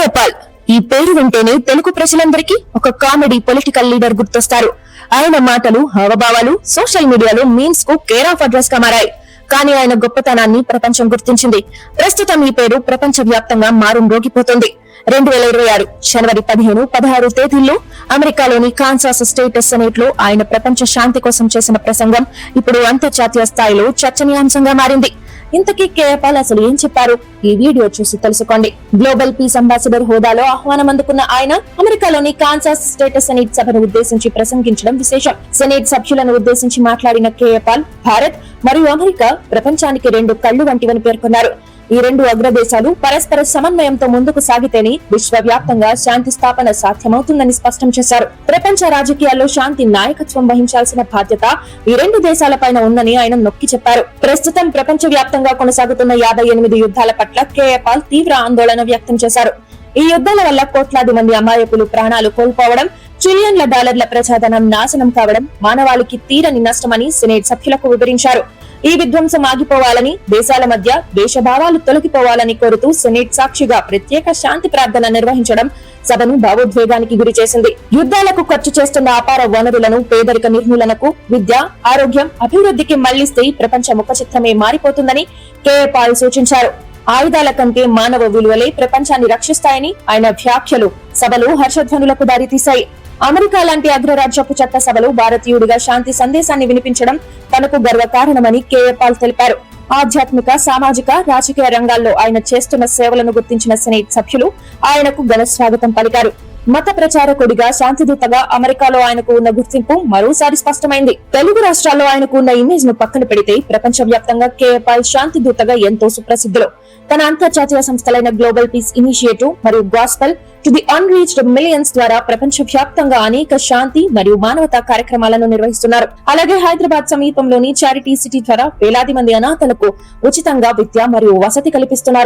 కేఏపాల్ ఈ పేరు వింటేనే తెలుగు ప్రజలందరికీ ఒక కామెడీ పొలిటికల్ లీడర్ గుర్తొస్తారు. ఆయన మాటలు హావభావాలు సోషల్ మీడియాలో మీమ్స్కు కేర్ ఆఫ్ అడ్రస్గా మారాయి. కానీ ఆయన గొప్పతనాన్ని ప్రపంచం గుర్తించింది. ప్రస్తుతం ఈ పేరు ప్రపంచ వ్యాప్తంగా మారుం రోగిపోతుంది. రెండు వేల ఇరవై ఆరు జనవరి పదిహేను పదహారు తేదీల్లో అమెరికాలోని కాన్సాస్ స్టేట్ సెనేట్లో ఆయన ప్రపంచ శాంతి కోసం చేసిన ప్రసంగం ఇప్పుడు అంతర్జాతీయ స్థాయిలో చర్చనీయాంశంగా మారింది. ఇంతకీ కేఎపాల్ అసలు ఏం చెప్పారు? ఈ వీడియో చూసి తెలుసుకోండి. గ్లోబల్ పీస్ అంబాసిడర్ హోదాలో ఆహ్వానం అందుకున్న ఆయన అమెరికాలోని కాన్సాస్ స్టేట్ సెనేట్ సభను ఉద్దేశించి ప్రసంగించడం విశేషం. సెనేట్ సభ్యులను ఉద్దేశించి మాట్లాడిన కేఎపాల్ భారత్ మరియు అమెరికా ప్రపంచానికి రెండు కళ్ళు వంటివని పేర్కొన్నారు. ఈ రెండు అగ్రదేశాలు పరస్పర సమన్వయంతో ముందుకు సాగితేనే విశ్వవ్యాప్తంగా శాంతి స్థాపన సాధ్యమవుతుందని స్పష్టం చేశారు. ప్రపంచ రాజకీయాల్లో శాంతి నాయకత్వం వహించాల్సిన బాధ్యత ఈ రెండు దేశాలపైన ఉందని ఆయన నొక్కి చెప్పారు. ప్రస్తుతం ప్రపంచ వ్యాప్తంగా కొనసాగుతున్న యాభై ఎనిమిది యుద్ధాల పట్ల కేఏపాల్ తీవ్ర ఆందోళన వ్యక్తం చేశారు. ఈ యుద్ధాల వల్ల కోట్లాది మంది అమాయకులు ప్రాణాలు కోల్పోవడం ట్రిలియన్ల డాలర్ల ప్రజాధనం నాశనం కావడం మానవాళికి తీరని నష్టమని సెనేట్ సభ్యులకు వివరించారు. ఈ విధ్వంసం ఆగిపోవాలని దేశాల మధ్య దేశభావాలు తొలగిపోవాలని కోరుతూ సెనేట్ సాక్షిగా ప్రత్యేక శాంతి ప్రార్థన నిర్వహించడం సభను భావోద్వేగానికి గురి చేసింది. యుద్ధాలకు ఖర్చు చేస్తున్న అపార వనరులను పేదరిక నిర్మూలనకు విద్య ఆరోగ్యం అభివృద్ధికి మళ్ళిస్తే ప్రపంచ ముఖ చిత్రమే మారిపోతుందని కేఏ పాల్ సూచించారు. ఆయుధాల కంటే మానవ విలువలే ప్రపంచాన్ని రక్షిస్తాయని ఆయన వ్యాఖ్యలు సభలో హర్షధ్వనులకు దారితీశాయి. అమెరికా లాంటి అగ్రరాజ్యపు చట్టసభలో భారతీయుడిగా శాంతి సందేశాన్ని వినిపించడం తనకు గర్వకారణమని కేఏ పాల్ తెలిపారు. ఆధ్యాత్మిక సామాజిక రాజకీయ రంగాల్లో ఆయన చేస్తున్న సేవలను గుర్తించిన సెనేట్ సభ్యులు ఆయనకు ఘన స్వాగతం పలికారు. మత ప్రచారకుడిగా శాంతిదూతగా అమెరికాలో ఆయనకు ఉన్న గుర్తింపు మరోసారి స్పష్టమైంది. తెలుగు రాష్ట్రాల్లో ఆయనకు ఉన్న ఇమేజ్ను పక్కన పెడితే ప్రపంచ వ్యాప్తంగా కేఏపాల్ శాంతిదూతగా ఎంతో సుప్రసిద్ధులు. తన అంతర్జాతీయ సంస్థలైన గ్లోబల్ పీస్ ఇనిషియేటివ్ మరియు gospel to the unreached millions ద్వారా ప్రపంచ వ్యాప్తంగా అనేక శాంతి మరియు మానవతా కార్యక్రమాలను నిర్వహిస్తున్నారు. అలాగే హైదరాబాద్ సమీపంలోని చారిటీ సిటీ ద్వారా వేలాది మంది అనాథలకు ఉచితంగా విద్య మరియు వసతి కల్పిస్తున్నారు.